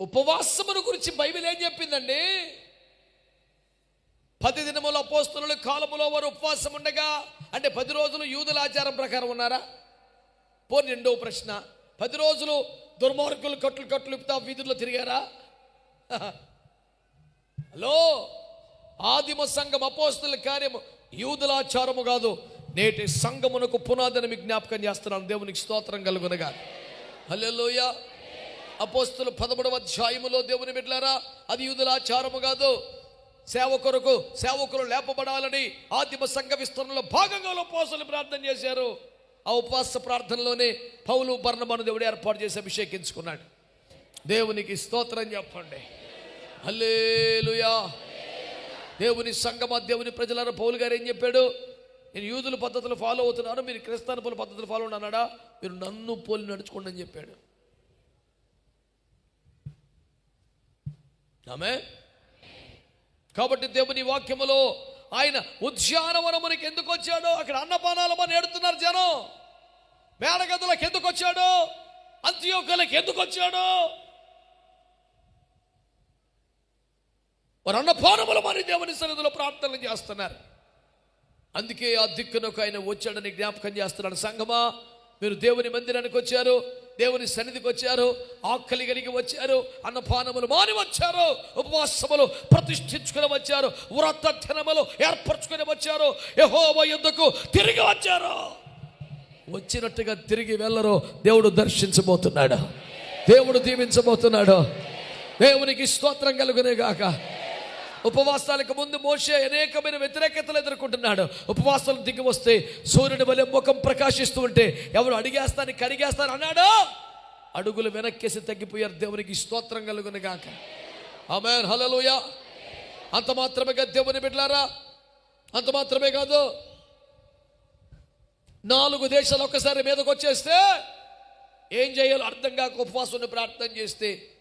ఉపవాసమును గురించి బైబిల్ ఏం చెప్పిందండి? పది దినముల అపోస్తుల కాలములో వారు ఉపవాసం ఉండగా అంటే పది రోజులు యూదుల ఆచారం ప్రకారం ఉన్నారా? పో రెండో ప్రశ్న. పది రోజులు దుర్మార్గులు కట్లు కట్లు ఇప్పుతా వీధుల్లో తిరిగారా? హలో? ఆదిమ సంఘం అపోస్తుల కార్యము యూదులాచారము కాదు. నేటి సంఘమునకు పునాదని మీకు జ్ఞాపకం చేస్తున్నాను. దేవునికి స్తోత్రం కలుగునగా హలో అపోస్తులు పదమూడవ అధ్యాయములో దేవుని బిడ్డలారా అది యూదులాచారము కాదు. సేవకులకు సేవకులు లేపబడాలని ఆదిమ సంఘ విస్తరణలో భాగంగా ఉపవాసాలు ప్రార్థన చేశారు. ఆ ఉపవాస ప్రార్థనలోనే పౌలు బర్ణమను దేవుడు ఏర్పాటు చేసి అభిషేకించుకున్నాడు. దేవునికి స్తోత్రం చెప్పండి. హల్లేలుయా. దేవుని సంగమ దేవుని ప్రజలారా పౌలు గారు ఏం చెప్పాడు? నేను యూదుల పద్ధతులు ఫాలో అవుతున్నాను మీరు క్రిస్తానుపుల పద్ధతులు ఫాలో అన్నాడా? మీరు నన్ను పోలి నడుచుకోండి అని చెప్పాడు. ఆమె కాబట్టి దేవుని వాక్యములో ఆయన ఉద్యానవనమునికి ఎందుకు వచ్చాడో అక్కడ అన్నపానాలమని ఎడుతున్నారు జనం. మేడగదులకు ఎందుకు వచ్చాడో అంత్యోకులకు ఎందుకు వచ్చాడో. వారు అన్నపానముల మరి దేవుని సన్నిధిలో ప్రార్థనలు చేస్తున్నారు. అందుకే ఆ దిక్కునకు ఆయన వచ్చాడని జ్ఞాపకం చేస్తున్నాడు. సంగమా మీరు దేవుని మందిరానికి వచ్చారు. దేవుని సన్నిధికి వచ్చారు ఆకలి కలిగి వచ్చారు అన్నపానములు మాని వచ్చారు ఉపవాసములు ప్రతిష్ఠించుకుని వచ్చారు వ్రత దినములు ఏర్పరచుకుని వచ్చారు యహోవ ఎందుకు తిరిగి వచ్చారు. వచ్చినట్టుగా తిరిగి వెళ్ళరు దేవుడు దర్శించబోతున్నాడు. దేవుడు దీవించబోతున్నాడు. దేవునికి స్తోత్రం కలుగునే గాక. ఉపవాసాలకు ముందు మోసే అనేకమైన వ్యతిరేకతలు ఎదుర్కొంటున్నాడు. ఉపవాసాలు దిగి వస్తే సూర్యుడి వలె ముఖం ప్రకాశిస్తూ ఉంటే ఎవరు అడిగేస్తాను కడిగేస్తారు అన్నాడు. అడుగులు వెనక్కేసి తగ్గిపోయారు. దేవునికి స్తోత్రం కలుగును గాక. ఆమె హలలోయ అంత మాత్రమే కాదు దేవుని బిడ్డలారా అంత మాత్రమే కాదు. నాలుగు దేశాలు ఒక్కసారి మీదకి వచ్చేస్తే ఏం చేయాలో అర్థం కాక ఉపవాసం ప్రార్థన చేస్తే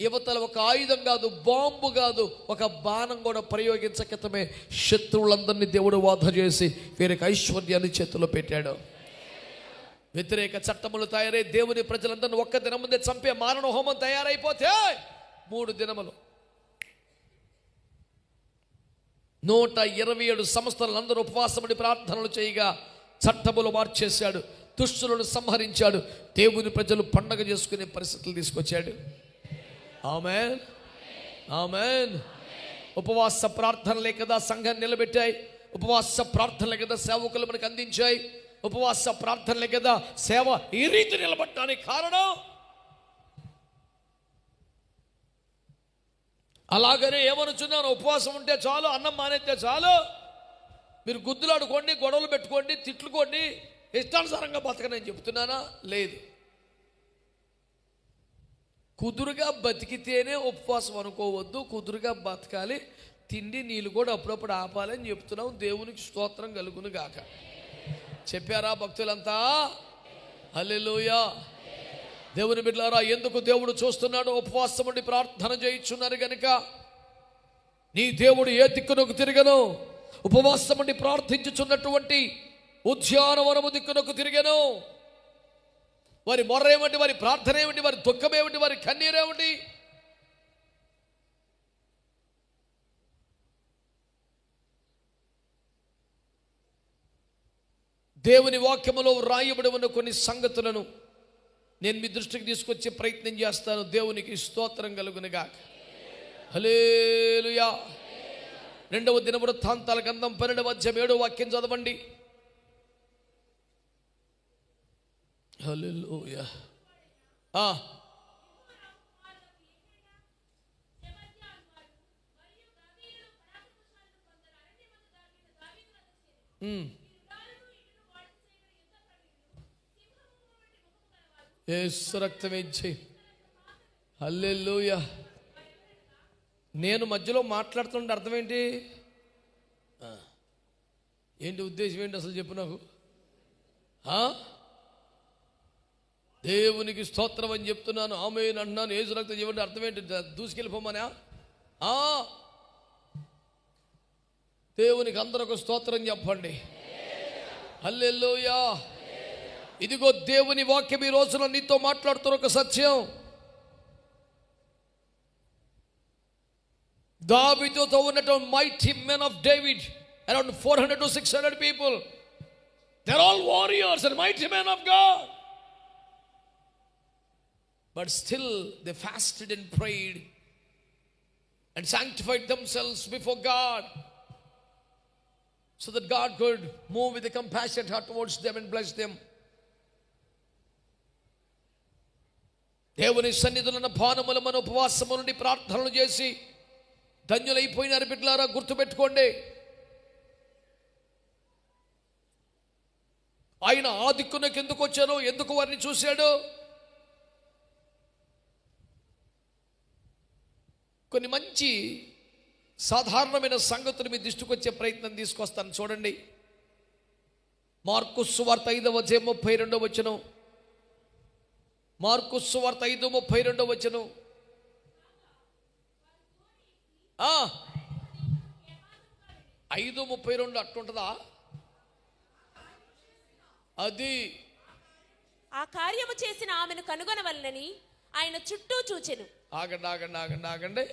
యువతల ఒక ఆయుధం కాదు బాంబు కాదు ఒక బాణం కూడా ప్రయోగించకితమే. శత్రువులందరినీ దేవుడు వాధ చేసి వీరికి ఐశ్వర్యాన్ని చేతిలో పెట్టాడు. వ్యతిరేక చట్టములు తయారై దేవుని ప్రజలందరినీ ఒక్క దినం ముందే చంపే మారణ హోమం తయారైపోతే మూడు దినములు. నూట ఇరవై ఏడు సంవత్సరాలు అందరూ ఉపవాసముడి ప్రార్థనలు చేయగా చట్టములు మార్చేశాడు దుష్టులను సంహరించాడు దేవుని ప్రజలు పండగ చేసుకునే పరిస్థితులు తీసుకొచ్చాడు. ఆమెన్. ఆమెన్. ఉపవాస ప్రార్థనలే కదా సంఘం నిలబెట్టాయి. ఉపవాస ప్రార్థనలే కదా సేవకులు మనకు అందించాయి. ఉపవాస ప్రార్థనలే కదా సేవ ఈ రీతి నిలబడటానికి కారణం? అలాగనే ఏమనుచున్నాను? ఉపవాసం ఉంటే చాలు అన్నం మానేస్తే చాలు. మీరు గుద్దులాడుకోండి గొడవలు పెట్టుకోండి తిట్లుకోండి ఇష్టానుసారంగా బతకనని చెప్తున్నానా? లేదు. కుదురుగా బతికితేనే ఉపవాసం అనుకోవద్దు కుదురుగా బతకాలి తిండి నీళ్ళు కూడా అప్పుడప్పుడు ఆపాలని చెప్తున్నాం దేవునికి స్తోత్రం కలుగును గాక. చెప్పారా భక్తులంతా? అల్లెలుయా దేవుని బిడ్డలారా ఎందుకు దేవుడు చూస్తున్నాడు ఉపవాసం ఉండి ప్రార్థన చేయించున్నారు గనుక? నీ దేవుడు ఏ దిక్కునకు తిరగను? ఉపవాసం ఉండి ప్రార్థించుచున్నటువంటి ఉద్యానవనము దిక్కునకు తిరిగను? వారి మొర్ర ఏమిటి? వారి ప్రార్థన ఏమిటి? వారి దుఃఖం ఏమిటి? వారి కన్నీరేమిటి దేవుని వాక్యములో రాయబడి ఉన్న కొన్ని సంగతులను నేను మీ దృష్టికి తీసుకొచ్చే ప్రయత్నం చేస్తాను. దేవునికి స్తోత్రం కలుగునుగా హలేలుయా రెండవ దినవృత్తాంతాల గంధం పన్నెండవ అధ్యాయం ఏడో వాక్యం చదవండి. హల్లెలూయా ఆ ఉమ్. రక్తం ఇచ్చి. హల్లెలూయా నేను మధ్యలో మాట్లాడుతుంటే అర్థం ఏంటి? ఏంటి ఉద్దేశం ఏంటి అసలు చెప్పు నాకు? ఆ? దేవునికి స్తోత్రం అని చెప్తున్నాను. ఆమె అంటున్నాను. ఏసు రక్తం చెప్పండి అర్థం ఏంటి? దూసుకెళ్ళిపోమనా? ఆ. దేవునికి అందరూ స్తోత్రం చెప్పండి. హల్లెలూయా. ఇదిగో దేవుని వాక్యం ఈ రోజున నీతో మాట్లాడుతున్న ఒక సత్యం. దావితో ఉన్నటువంటి mighty men of David around four hundred to six hundred people. There all warriors and mighty men of God but still they fasted and prayed and sanctified themselves selves before God so that God move with with compassion heart towards them and bless them దేవుని సన్నిధులను భానముల మన ఉపవాసము నుండి ప్రార్థనలు చేసి ధన్యులైపోయినారు బిడ్డలారా గుర్తుపెట్టుకోండి. ఆయన ఆ ఎందుకు వచ్చాడో ఎందుకు వారిని చూశాడు? కొన్ని మంచి సాధారణమైన సంగతులు మీ దృష్టికి వచ్చే ప్రయత్నం తీసుకొస్తాను. చూడండి. మార్కు సువార్త ఐదవ అధ్యాయం ముప్పై రెండవ వచనం. మార్కు సువార్త ఐదు ముప్పై రెండవ వచనం. ఐదు ముప్పై రెండు అట్టుంటుందా? అది. ఆ కార్యము చేసిన ఆమెను కనుగొనవలనని ఆయన చుట్టూ చూచెను. ఆగండి ఆగండి ఆగండి ఆగండి.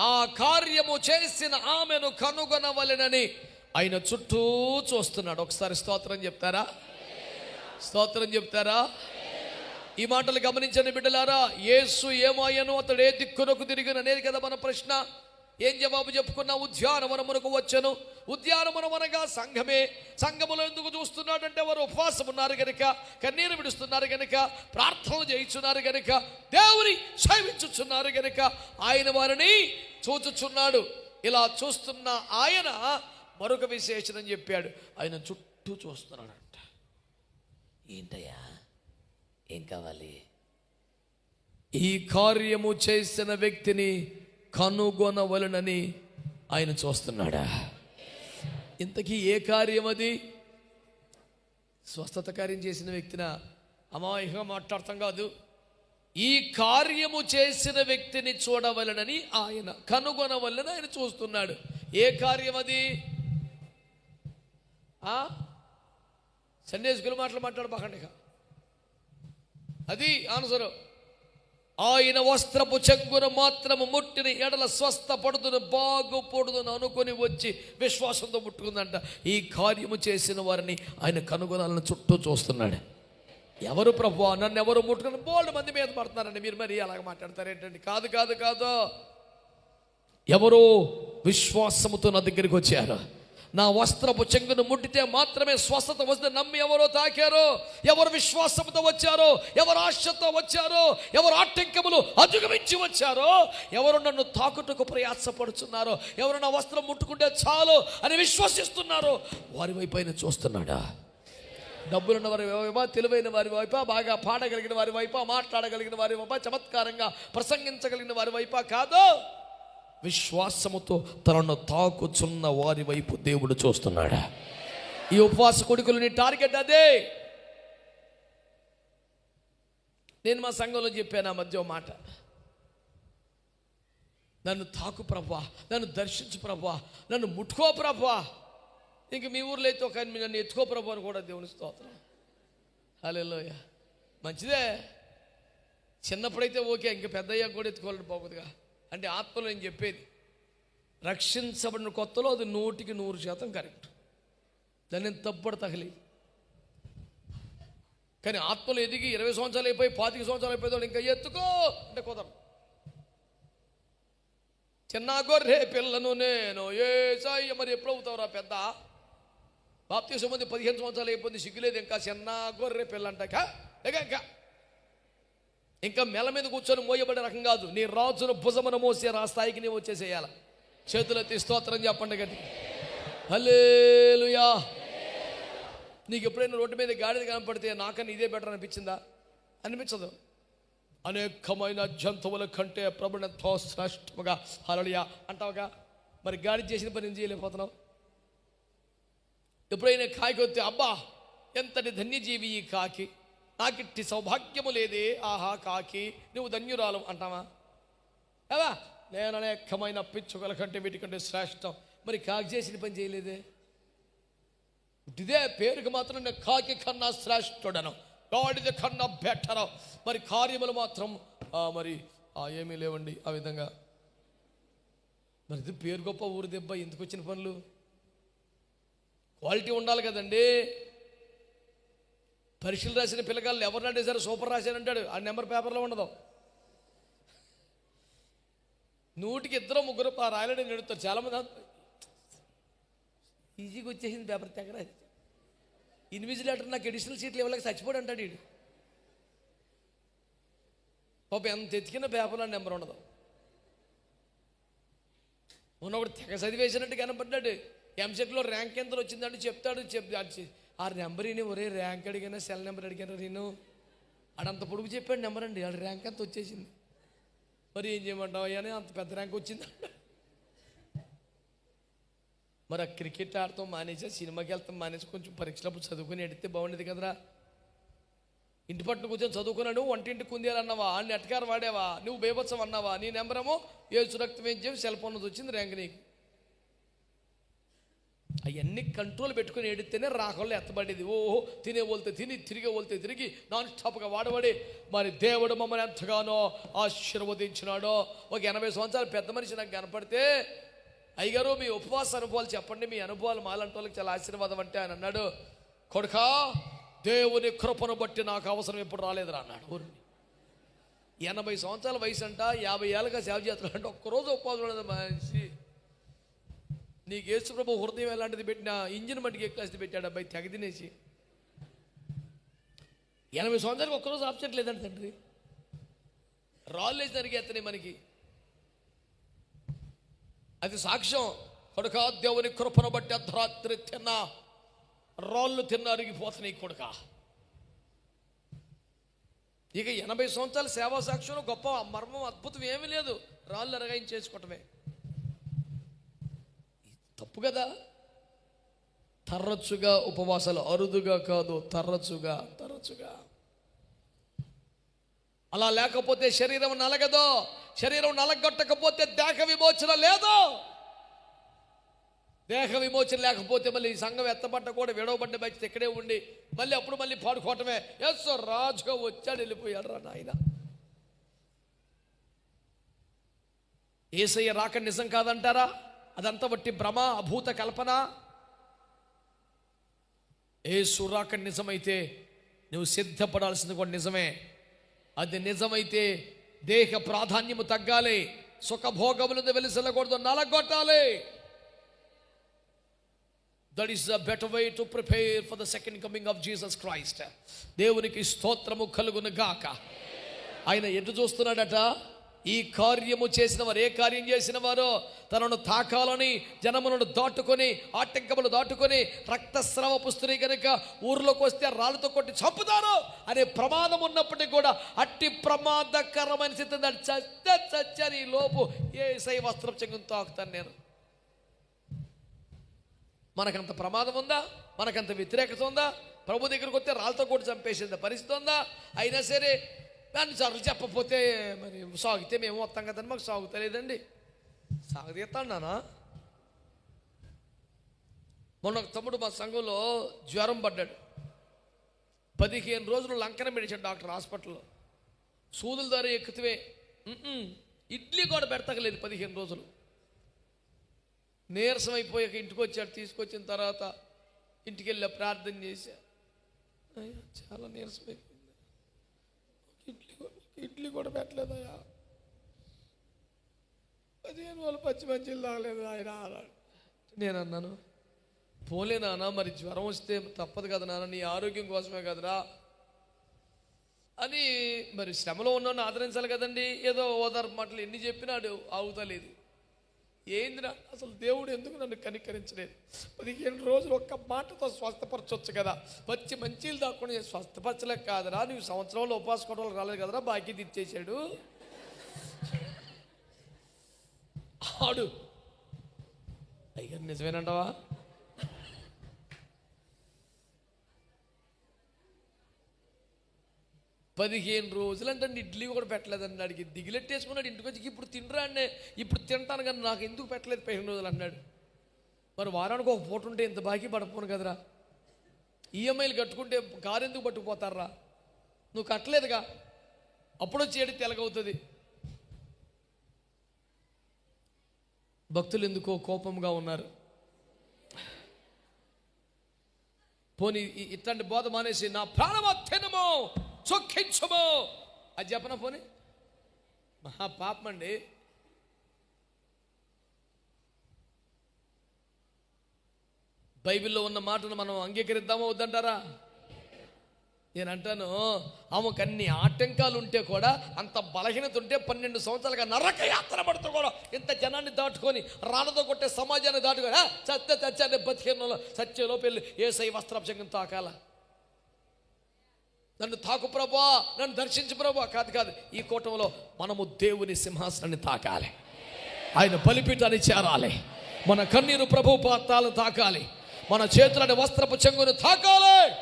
ఆ కార్యము చేసిన ఆమెను కనుగొనవలెనని ఆయన చుట్టూ చూస్తున్నాడు. ఒకసారి స్తోత్రం చెప్తారా? స్తోత్రం చెప్తారా? ఈ మాటలు గమనించండి బిడ్డలారా యేసు ఏమాయను అతడు ఏ దిక్కునకు తిరిగిన? అనేది కదా మన ప్రశ్న. ఏం జవాబు చెప్పుకున్నా ఉద్యానవనమునకు వచ్చను. ఉద్యానవనం అనగా సంఘమే. సంఘములో ఎందుకు చూస్తున్నాడంటే వారు ఉపవాసం ఉన్నారు గనుక కన్నీరు విడుస్తున్నారు గనుక ప్రార్థనలు చేయించున్నారు గనుక దేవుని సేవించుచున్నారు గనుక ఆయన వారిని చూచుచున్నాడు. ఇలా చూస్తున్న ఆయన మరొక విశేషణం చెప్పాడు. ఆయన చుట్టూ చూస్తున్నాడంట. ఏంటయ్యా? ఏం కావాలి? ఈ కార్యము చేసిన వ్యక్తిని కనుగొనవలనని ఆయన చూస్తున్నాడా? ఇంతకీ ఏ కార్యం అది? స్వస్థత కార్యం చేసిన వ్యక్తిన? అమాయకంగా మాట్లాడతాం కాదు. ఈ కార్యము చేసిన వ్యక్తిని చూడవలనని ఆయన కనుగొనవలనని ఆయన చూస్తున్నాడు. ఏ కార్యం అది? ఆ? సండే మాటలు మాట్లాడబాకండి అది ఆన్సరు. ఆయన వస్త్రపు చెంగును మాత్రము ముట్టిన ఎడల స్వస్థ పడుతును బాగుపడుదును అనుకొని వచ్చి విశ్వాసంతో ముట్టుకుందంట. ఈ కార్యము చేసిన వారిని ఆయన కనుగొనాలని చుట్టూ చూస్తున్నాడు. ఎవరు ప్రభు? నన్ను ఎవరు ముట్టుకుని బోల్డ్ మంది మీద పడుతున్నారండి. మీరు మరి అలాగ మాట్లాడతారు ఏంటండి? కాదు కాదు కాదు. ఎవరో విశ్వాసముతో నా దగ్గరికి వచ్చారు. నా వస్త్రపు చెంగును ముట్టితే మాత్రమే స్వస్థత వస్తుంది. నమ్మి ఎవరో తాకారో ఎవరు విశ్వాసంతో వచ్చారో ఎవరు ఆశతో వచ్చారో ఎవరు ఆటంకములు అధిగమించి వచ్చారో ఎవరు నన్ను తాకుటకు ప్రయాసపడుచున్నారో ఎవరు నా వస్త్రం ముట్టుకుంటే చాలు అని విశ్వసిస్తున్నారో వారి వైపు చూస్తున్నాడా? డబ్బులున్న వారి వైపా తెలివైన వారి వైపా బాగా పాడగలిగిన వారి వైపా మాట్లాడగలిగిన వారి వైపా చమత్కారంగా ప్రసంగించగలిగిన వారి వైపా కాదు. విశ్వాసముతో తనను తాకుచున్న వారి వైపు దేవుడు చూస్తున్నాడా? ఈ ఉపవాస కొడుకులు నీ టార్గెట్ అదే. నేను మా సంఘంలో చెప్పాను ఆ మధ్య మాట. నన్ను తాకు ప్రభా నన్ను దర్శించు ప్రభా నన్ను ముట్టుకో ప్రభా. ఇంక మీ ఊర్లో అయితే ఒక నన్ను ఎత్తుకో ప్రభు అని కూడా దేవుని స్తోత్రం. హలోయ మంచిదే. చిన్నప్పుడైతే ఓకే ఇంక పెద్దయ్యాక కూడా ఎత్తుకోవాలని పోకూడదుగా. అంటే ఆత్మలో నేను చెప్పేది రక్షించబడిన కొత్తలో అది నూటికి నూరు శాతం కరెక్ట్. దాన్ని నేను తప్పుడు తగలి. కానీ ఆత్మలు ఎదిగి ఇరవై సంవత్సరాలు అయిపోయి పాతిక సంవత్సరాలు అయిపోయేవాడు ఇంకా ఎత్తుకో అంటే కుదరం చిన్న గొర్రె పిల్లను నేను ఏ సాయి మరి ఎప్పుడు అవుతావురా పెద్ద? బాప్తీసు మంది పదిహేను సంవత్సరాలు అయిపోయింది సిగ్గులేదు ఇంకా. చిన్న గొర్రె పిల్ల అంటాక ఇంకా. ఇంకా మెల మీద కూర్చొని మోయబడే రకం కాదు. నీ రాజును భుజమున మోసే ఆ స్థాయికి నీవు వచ్చేసేయాల. చేతులెత్తి స్తోత్రం చెప్పండి గది హలేలుయా నీకు ఎప్పుడైనా రోడ్డు మీద గాడిద కనపడితే నాకన్నా ఇదే బెటర్ అనిపించిందా? అనిపించదు. అనేకమైన జంతువుల కంటే ప్రభుత్వంతో శ్రేష్టముగా. హలడియా అంటావుగా మరి గాడి చేసిన పని చేయలేకపోతున్నావు? ఎప్పుడైనా కాకి వస్తే అబ్బా ఎంతటి ధన్యజీవి ఈ కాకి? నాకిట్టి సౌభాగ్యము లేదే. ఆహా కాకి నువ్వు ధన్యురాలు అంటావా? ఏవా? నేను అనేకమైన పిచ్చుకల కంటే వీటికంటే శ్రేష్టం. మరి కాకి చేసిన పని చేయలేదే? ఇదే పేరుకి మాత్రం నేను కాకి కన్నా శ్రేష్ఠుడను. గాడిద కన్నా బెటర్. మరి కార్యములు మాత్రం మరి ఏమీ లేవండి ఆ విధంగా. మరి ఇది పేరు గొప్ప ఊరు దెబ్బ. ఎందుకు వచ్చిన పనులు? క్వాలిటీ ఉండాలి కదండీ. పరీక్షలు రాసిన పిల్లగాళ్ళు ఎవరినంటే సరే సూపర్ రాశానంటాడు ఆ నెంబర్ పేపర్లో ఉండదు. నూటికి ఇద్దరు ముగ్గురు ఆ రాయలేడని నడుస్తారు చాలామంది ఈజీగా వచ్చేసింది పేపర్ తెగరా ఇన్విజిలేటర్ నాకు ఎడిషనల్ సీట్లు ఇవ్వలేక చచ్చిపోడు అంటాడు వీడు పాప ఎంత ఎతికిన పేపర్లో నెంబర్ ఉండదు. మొన్న ఒకటి తెగ చదివేసినట్టు కనపడ్డాడు. ఎంసెట్లో ర్యాంక్ ఎంత వచ్చిందంటే చెప్తాడు. చెప్ ఆ నెంబర్ ఈయన ఒరే ర్యాంక్ అడిగినా సెల్ నెంబర్ అడిగినా నేను అడంత పొడుగు చెప్పాడు నెంబర్ అండి. ఆడ ర్యాంక్ అంత వచ్చేసింది. మరి ఏం చేయమంటావు అయ్యా అని అంత పెద్ద ర్యాంక్ వచ్చింది. మరి ఆ క్రికెట్ ఆడతాం మానేసి సినిమాకి వెళ్తాం మానేసి కొంచెం పరీక్షలప్పుడు చదువుకుని ఎడితే బాగుండేది కదరా. ఇంటి పట్టున కూర్చొని చదువుకున్నాడు వంటింటి కుందేలన్నావా అన్ని వాడేవా నువ్వు బేబత్సం అన్నావా నీ నెంబర్ ఏమో ఏ సురక్తం ఏం చెప్పి సెల్ ఫోన్ వచ్చింది ర్యాంక్ నీకు. అవన్నీ కంట్రోల్ పెట్టుకుని ఎడితేనే రాకుండా ఎత్తబడేది. ఓహో తినే తిని తిరిగే పోలితే తిరిగి నాన్ స్టాప్గా వాడబడి మరి దేవుడు మమ్మల్ని ఎంతగానో ఆశీర్వదించినాడో. ఒక ఎనభై సంవత్సరాలు పెద్ద మనిషి నాకు కనపడితే అయ్యగారు మీ ఉపవాస అనుభవాలు చెప్పండి మీ అనుభవాలు మాలంటి వాళ్ళకి చాలా ఆశీర్వాదం అంటే ఆయన అన్నాడు. కొడుకా దేవుని కృపను బట్టి నాకు అవసరం ఎప్పుడు రాలేదురా అన్నాడు ఊరిని. ఎనభై సంవత్సరాల వయసు అంట యాభై ఏళ్ళగా సేవ చేస్తున్నాడు అంటే ఒక్కరోజు ఉపవాసం ఉండదు మనిషి. నీకు యేసుప్రభు హృదయం ఎలాంటిది పెట్టినా ఇంజిన్ మట్టికి ఎక్కాల్సింది పెట్టాడు అబ్బాయి తెగ తినేసి. ఎనభై సంవత్సరాలకు ఒక్కరోజు ఆప్షన్ లేదండి తండ్రి. రాళ్ళు వేసి నరిగేస్తున్నాయి మనకి. అది సాక్ష్యం. కొడుక దేవుని కృపను బట్టి అర్ధరాత్రి తిన్నా రాళ్ళు తిన్న అరిగిపోతున్నాయి కొడుక. ఇక ఎనభై సంవత్సరాల సేవా సాక్ష్యంలో గొప్ప మర్మం అద్భుతం ఏమీ లేదు. రాళ్ళు అరగాయించేసుకోవటమే తప్పు కదా? తరచుగా ఉపవాసాలు అరుదుగా కాదు తరచుగా తరచుగా. అలా లేకపోతే శరీరం నలగదు. శరీరం నలగొట్టకపోతే దేహ విమోచన లేదు. దేహ విమోచన లేకపోతే మళ్ళీ ఈ సంఘం ఎత్తబడ్డ కూడా విడవబడ్డ బయట ఇక్కడే ఉండి మళ్ళీ అప్పుడు మళ్ళీ పాడుకోవటమే. ఎస్ రాజుగా వచ్చాడు వెళ్ళిపోయాడు రా నాయన. ఏసయ్య రాక నిజం కాదంటారా? అదంతా బట్టి భ్రమ అభూత కల్పన. ఏ సురాక నిజమైతే నువ్వు సిద్ధపడాల్సింది కూడా నిజమే. అది నిజమైతే దేహ ప్రాధాన్యము తగ్గాలి. సుఖభోగములను వెలిసెళ్ళకూడదు నలగొట్టాలి. That is the better way to prepare for the second coming of Jesus Christ దేవునికి స్తోత్రము కలుగును గాక. ఆయన ఎటు చూస్తున్నాడట? ఈ కార్యము చేసిన వారు ఏ కార్యం చేసిన వారో తనను తాకాలని జనములను దాటుకొని ఆటంకములు దాటుకొని రక్తస్రావ పుస్తుని కనుక ఊర్లోకి వస్తే రాళ్ళతో కొట్టి చంపుతారు అనే ప్రమాదం ఉన్నప్పటికీ కూడా అట్టి ప్రమాదకరమైన స్థితి చచ్చ చచ్చని లోపు ఏ సై వస్త్రం చెంగుని తాకుతాను నేను. మనకంత ప్రమాదం ఉందా? మనకంత వ్యతిరేకత ఉందా? ప్రభు దగ్గరకు వస్తే రాళ్ళతో కూడా చంపేసింది పరిస్థితి ఉందా? అయినా సరే అన్నిసార్లు చెప్పపోతే చెప్పకపోతే మరి సాగితే మేము వస్తాం కదండి మాకు సాగుతలేదండి. సాగదీస్తాను నానా మొన్న ఒక తమ్ముడు మా సంఘంలో జ్వరం పడ్డాడు. పదిహేను రోజులు లంకన మెడిచాడు డాక్టర్ హాస్పిటల్లో. సూదుల ద్వారా ఎక్కుతవే. ఇడ్లీ కూడా పెడతగలేదు పదిహేను రోజులు. నీరసం అయిపోయాక ఇంటికి వచ్చాడు తీసుకొచ్చిన తర్వాత ఇంటికి వెళ్ళా ప్రార్థన చేశా. చాలా నీరసం ఇడ్లీ కూడా- పెట్టలేదయ్యా. పదిహేను వాళ్ళు పచ్చి మంచిలు తాగలేదు ఆయన అన్నాడు. నేను అన్నాను పోలే నాన్న మరి జ్వరం వస్తే తప్పదు కదా నాన్న నీ ఆరోగ్యం కోసమే కదరా అని మరి శ్రమలో ఉన్నాను ఆదరించాలి కదండి. ఏదో ఓదార్పు మాటలు ఎన్ని చెప్పినాడు ఆగుతలేదు. ఏందిరా? అసలు దేవుడు ఎందుకు నన్ను కనికరించలేదు? పదిహేను రోజులు ఒక్క మాటతో స్వస్థపరచవచ్చు కదా. పచ్చి మంచిలు దాక్కుండా నేను స్వస్థపరచలేక కాదురా. నువ్వు సంవత్సరంలో ఉపాస కొట్టలు రాలేదు కదరా? బాకీ ఇచ్చేసాడు ఆడు. అయ్యా నిజమేనంటావా? పదిహేను రోజులు అంటే ఇడ్లీ కూడా పెట్టలేదండి అడిగి దిగిలెట్టేసుకున్నాడు ఇంటికి వచ్చి ఇప్పుడు తినరా ఇప్పుడు తింటాను కానీ నాకు ఎందుకు పెట్టలేదు పదిహేను రోజులు అన్నాడు. మరి వారానికి ఒక పూట ఉంటే ఇంత బాకీ పడపోను కదరా? ఈఎంఐలు కట్టుకుంటే కారు ఎందుకు పట్టుకుపోతారా? నువ్వు కట్టలేదుగా? అప్పుడు వచ్చి తెలగవుతుంది. భక్తులు ఎందుకో కోపంగా ఉన్నారు. పోనీ ఇట్లాంటి బోధ మానేసి నా ప్రాణమా తినమో? చొక్కించుమో అది చెప్పన పోనీ? మహా పాపం అండి బైబిల్లో ఉన్న మాటను మనం అంగీకరిద్దామో వద్దంటారా? నేను అంటాను ఆమెకు అన్ని ఆటంకాలు ఉంటే కూడా అంత బలహీనత ఉంటే పన్నెండు సంవత్సరాలుగా నరక యాత్ర పడుతూ కూడా ఇంత జనాన్ని దాటుకొని రాళ్ళతో కొట్టే సమాజాన్ని దాటుకొని సత్య సత్యాన్ని బతికేనలో బతికిన సత్యలో పెళ్ళి ఏ సై వస్త్రాభిషేకం తాకాలా? నన్ను తాకు ప్రభా నన్ను దర్శించు ప్రభా. కాదు కాదు ఈ కూటంలో మనము దేవుని సింహాసనాన్ని తాకాలి. ఆయన బలిపీఠాన్ని చేరాలి. మన కన్నీరు ప్రభు పాత్రాలను తాకాలి. మన చేతులని వస్త్రపు చెంగును తాకాలి.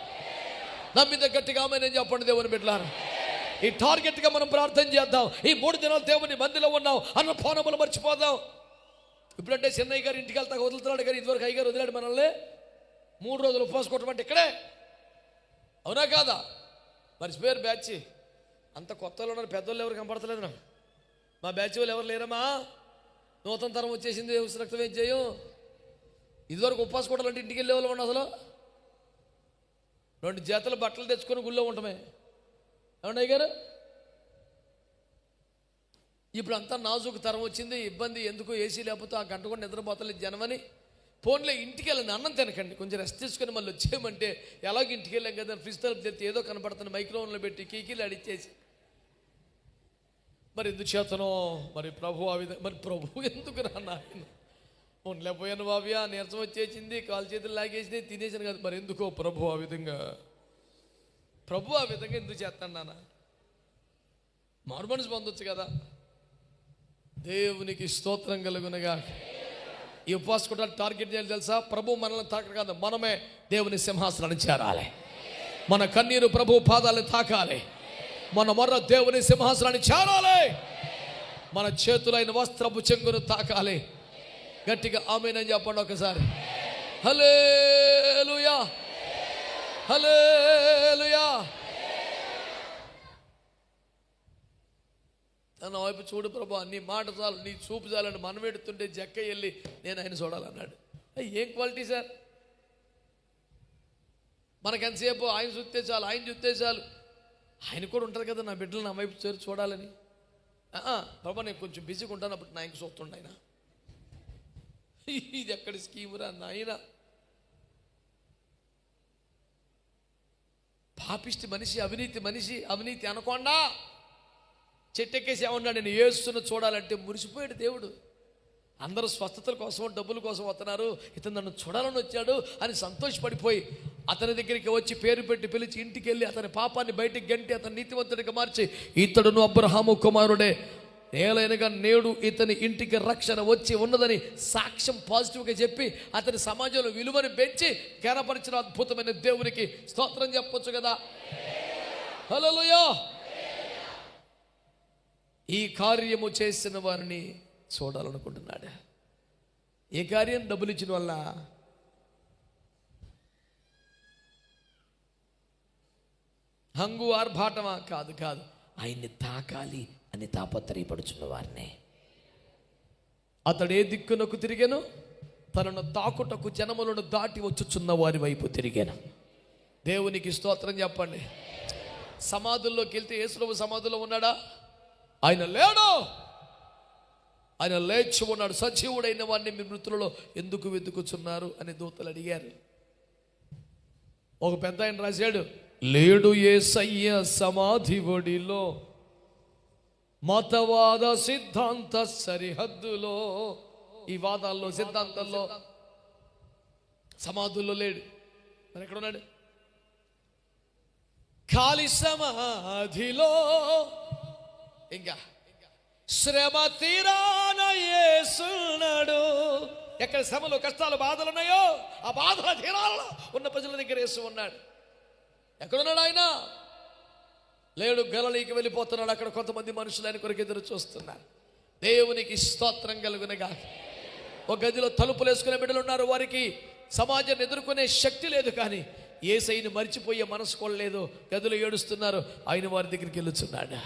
నమ్మిద గట్టిగా నేను చెప్పండి దేవుని బిడ్డలారా. ఈ టార్గెట్గా మనం ప్రార్థన చేద్దాం. ఈ మూడు దినాలు దేవుని మందిలో ఉన్నాం. అన్న పానములు మర్చిపోదాం. ఇప్పుడంటే చిన్నయ్య గారు ఇంటికి వెళ్తా వదులుతున్నాడు కానీ ఇదివరకు అయ్యగారు వదిలాడు మనల్ని. మూడు రోజులు ఉపవాసం కొట్టమంటే ఇక్కడే. అవునా కాదా? మర్చిపోయారు బ్యాచ్. అంత కొత్త వాళ్ళు ఉన్నారు పెద్దోళ్ళు ఎవరు కనపడతలేదు నాకు. మా బ్యాచ్ వాళ్ళు ఎవరు లేరమ్మా? నూతన తరం వచ్చేసింది ఉసు రక్తం ఏం చేయం? ఇదివరకు ఉపవాసం అంటే ఇంటికి వెళ్ళే వాళ్ళు అసలు. రెండు జతలు బట్టలు తెచ్చుకొని గుళ్ళో ఉండటమే. ఏమన్నాయి గారు ఇప్పుడు అంతా నాజుకు తరం వచ్చింది ఇబ్బంది ఎందుకు ఏసీ లేకపోతే ఆ గంట కూడా నిద్రపోతలేదు జనమని. ఫోన్లో ఇంటికి వెళ్ళండి అన్నం తినకండి. కొంచెం రెస్ట్ తీసుకొని మళ్ళీ వచ్చేయమంటే ఎలాగో ఇంటికి వెళ్ళాం కదా ఫ్రిడ్జ్ తలుపు తెరిచి ఏదో కనపడుతుంది మైక్రోవన్లో పెట్టి కీకీలు అడిచేసి. మరి ఎందుకు చేతనో? మరి ప్రభు ఆ విధంగా మరి ప్రభు ఎందుకు రా నాయన? ఉండలేకపోయాను బాబియా నీరసం వచ్చేసింది కాలు చేతులు లాగేసింది తినేసాను కదా. మరి ఎందుకో ప్రభు ఆ విధంగా? ప్రభు ఆ విధంగా ఎందుకు చేస్తాను నాన్న? మారు మనసు పొందొచ్చు కదా. దేవునికి స్తోత్రం కలుగునగా ఈ ఉపవాస కూడా టార్గెట్ చేయాలి తెలుసా? ప్రభు మనల్ని తాకడం కాదు మనమే దేవుని సింహాసనాన్ని చేరాలి. మన కన్నీరు ప్రభు పాదాలను తాకాలి. మన మొర్ర దేవుని సింహాసనాన్ని చేరాలి. మన చేతులైన వస్త్రపు చెంగును తాకాలి. గట్టిగా ఆమెనని చెప్పండి ఒకసారి. హలేలుయా హలేలుయా నా వైపు చూడు ప్రభా నీ మాట చాలు నీ చూపు చాలని మనం పెడుతుంటే జక్క వెళ్ళి నేను ఆయన చూడాలన్నాడు. ఏం క్వాలిటీ సార్? మనకెంతసేపు ఆయన చూస్తే చాలు ఆయన చూస్తే చాలు. ఆయన కూడా ఉంటుంది కదా నా బిడ్డలు నా వైపు చేరి చూడాలని. ప్రభా నేను కొంచెం బిజీగా ఉంటాను అప్పుడు నా ఇంక చూస్తుండ ఆయన. ఇది ఎక్కడి స్కీమురా నాయన? పాపిష్టి మనిషి అవినీతి మనిషి అవినీతి అనకుండా చెట్టెక్కేసి ఏమన్నాడు నేను ఏస్తున్న చూడాలంటే మురిసిపోయాడు దేవుడు. అందరూ స్వస్థతల కోసం డబ్బుల కోసం వస్తున్నారు. ఇతను నన్ను చూడాలని వచ్చాడు అని సంతోషపడిపోయి అతని దగ్గరికి వచ్చి పేరు పెట్టి పిలిచి ఇంటికి వెళ్ళి అతని పాపాన్ని బయటికి గంటి అతని నీతివంతుడిగా మార్చి ఇతడును అబ్రహాము కుమారుడే. నేలైనగా నేడు ఇతని ఇంటికి రక్షణ వచ్చి ఉన్నదని సాక్ష్యం పాజిటివ్గా చెప్పి అతని సమాజంలో విలువని పెంచి గనపరిచిన అద్భుతమైన దేవునికి స్తోత్రం చెప్పొచ్చు కదా? హలో ఈ కార్యము చేసిన వారిని చూడాలనుకుంటున్నాడు. ఏ కార్యం? డబ్బులు ఇచ్చిన వల్ల. హంగు ఆర్భాటమా? కాదు కాదు. ఆయన్ని తాకాలి అని తాపత్రయపడుచున్న వారిని. అతడు ఏ దిక్కునకు తిరిగాను తనను తాకుటకు జనములను దాటి వచ్చుచున్న వారి వైపు తిరిగాను. దేవునికి స్తోత్రం చెప్పండి. సమాధుల్లోకి వెళ్తే యేసుప్రభు సమాధుల్లో ఉన్నాడా? ఆయన లేడు. ఆయన లేచి ఉన్నాడు. సజీవుడైన వాడిని మీ మృతులలో ఎందుకు వెతుకుచున్నారు అని దూతలు అడిగారు. ఒక పెద్ద ఆయన రాశాడు లేడు ఏసయ్య సమాధి ఒడిలో మతవాద సిద్ధాంత సరిహద్దులో. ఈ వాదాల్లో సిద్ధాంతాల్లో సమాధుల్లో లేడు. మరి ఎక్కడ ఉన్నాడు? ఖాళీ సమాధిలో ఇంకా శ్రమ తీరాన ఏసున్నాడు ఎక్కడ శ్రమలు కష్టాలు బాధలు ఉన్నాయో ఆ బాధల తీరాలలో ఉన్న ప్రజల దగ్గర యేసు ఉన్నాడు. ఎక్కడున్నాడు ఆయన? లేడు గలలీకి వెళ్ళిపోతున్నాడు. అక్కడ కొంతమంది మనుషులు ఆయన కొరకు ఎదురు చూస్తున్నారు. దేవునికి స్తోత్రం కలుగునగా. ఒక గదిలో తలుపులు వేసుకునే బిడ్డలు ఉన్నారు. వారికి సమాజాన్ని ఎదుర్కొనే శక్తి లేదు కానీ ఏ సైని మర్చిపోయే మనసు కూడా లేదు. గదిలో ఏడుస్తున్నారు. ఆయన వారి దగ్గరికి వెళ్ళుచున్నాడా.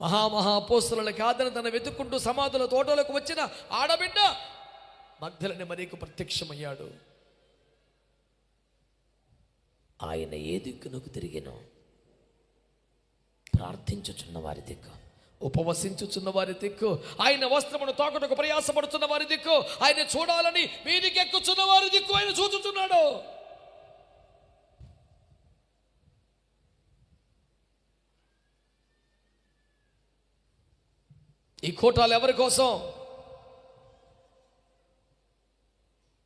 మహామహాపోస్తుల కాదని తన వెతుక్కుంటూ సమాధుల తోటలకు వచ్చిన ఆడబిడ్డ మగ్ధలని మరీకు ప్రత్యక్షమయ్యాడు. ఆయన ఏ దిక్కునకు తిరిగినో ప్రార్థించుచున్న వారి దిక్కు. ఉపవసించుచున్న వారి దిక్కు. ఆయన వస్త్రమును తాకుటకు ప్రయాసపడుతున్న వారి దిక్కు. ఆయన చూడాలని వీధికి ఎక్కుచున్న వారి దిక్కు ఆయన చూచుచున్నాడు. ఈ కోటాలు ఎవరి కోసం?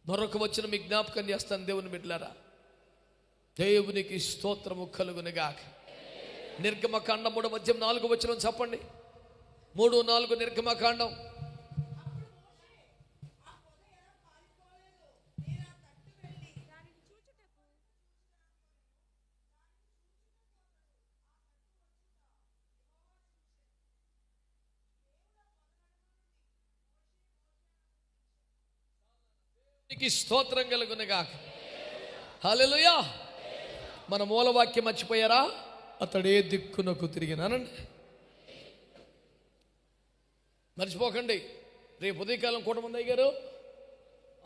మరొక వచ్చిన మీ జ్ఞాపకం చేస్తాను దేవుని బిడ్డలారా. దేవునికి స్తోత్రము కలుగునిగాక. నిర్గమకాండం మూడు మధ్యం నాలుగు వచ్చిన చెప్పండి. మూడు నాలుగు నిర్గమకాండం. నీకు స్తోత్రం కలుగునుగాక. హల్లెలూయా. మన మూలవాక్యం మర్చిపోయారా? అతడే దిక్కునకు తిరిగినానండి మర్చిపోకండి. రేపు ఉదయకాలం కూటమంది అయ్యారు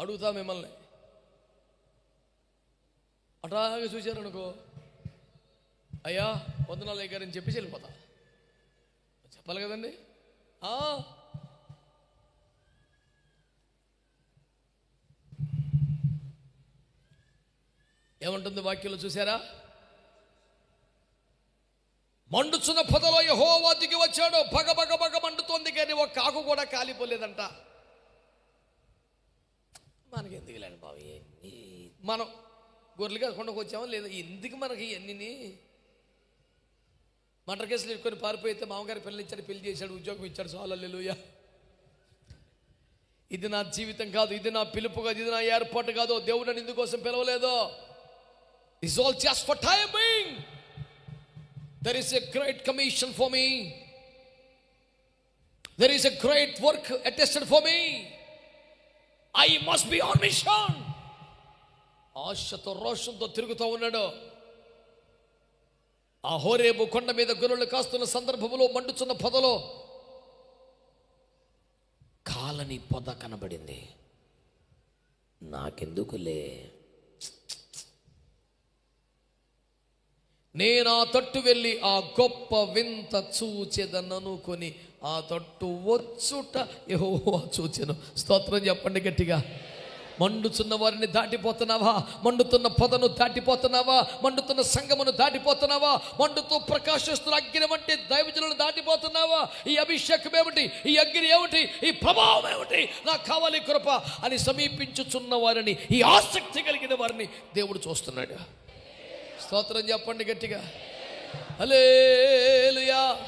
అడుగుతా మిమ్మల్ని. అటాగా చూశారనుకో. అయ్యా వందనాలు అయ్యారని చెప్పేసి వెళ్ళిపోతా. చెప్పాలి కదండి. ఏమంటుంది వాక్యంలో చూసారా మండుచున్న పొదలో యహోవా దిగి వచ్చాడు. పగ పగ పగ మండుతోంది కానీ ఒక ఆకు కూడా కాలిపోలేదంట. మనకి ఎందుకు లేండి బాబు? మనం గొర్రెలు కాకుండా వచ్చామా? లేదా ఎందుకు మనకి ఇవన్నీ మటర్ కేసులు ఇరుకొని పారిపోయితే మామగారి పిల్లలు ఇచ్చాడు పెళ్ళి చేశాడు ఉద్యోగం ఇచ్చాడు. సాలల్లుయ ఇది నా జీవితం కాదు ఇది నా పిలుపు కాదు ఇది నా ఏర్పాటు కాదు. దేవుడు నన్ను ఇందుకోసం పిలవలేదు. Is all just for timing there is a great commission for me there is a great work attested for me I must be on mission ఆశతో రోషంతో తిరుగుతూ ఉన్నాడు. ఆ హోరేబు కొండ మీద గొర్రెలు కాస్తున్న సందర్భంలో మండుచున్న పొదలో కాలని పొద కనబడింది. నాకెందుకులే? నేను ఆ తట్టు వెళ్ళి ఆ గొప్ప వింత చూచెదననుకొని ఆ తట్టు వచ్చుట ఏహో చూచెను. స్తోత్రం చెప్పండి గట్టిగా. మండుచున్న వారిని దాటిపోతున్నావా? మండుతున్న పొదను దాటిపోతున్నావా? మండుతున్న సంగమును దాటిపోతున్నావా? మండుతూ ప్రకాశిస్తున్న అగ్ని వంటి దైవజనులను దాటిపోతున్నావా? ఈ అభిషేకం ఏమిటి? ఈ అగ్ని ఏమిటి? ఈ ప్రభావం ఏమిటి? నాకు కావాలి కృప అని సమీపించుచున్న వారిని ఈ ఆసక్తి కలిగిన వారిని దేవుడు చూస్తున్నాడు. స్తోత్రం చెప్పండి గట్టిగా. హల్లెలూయా.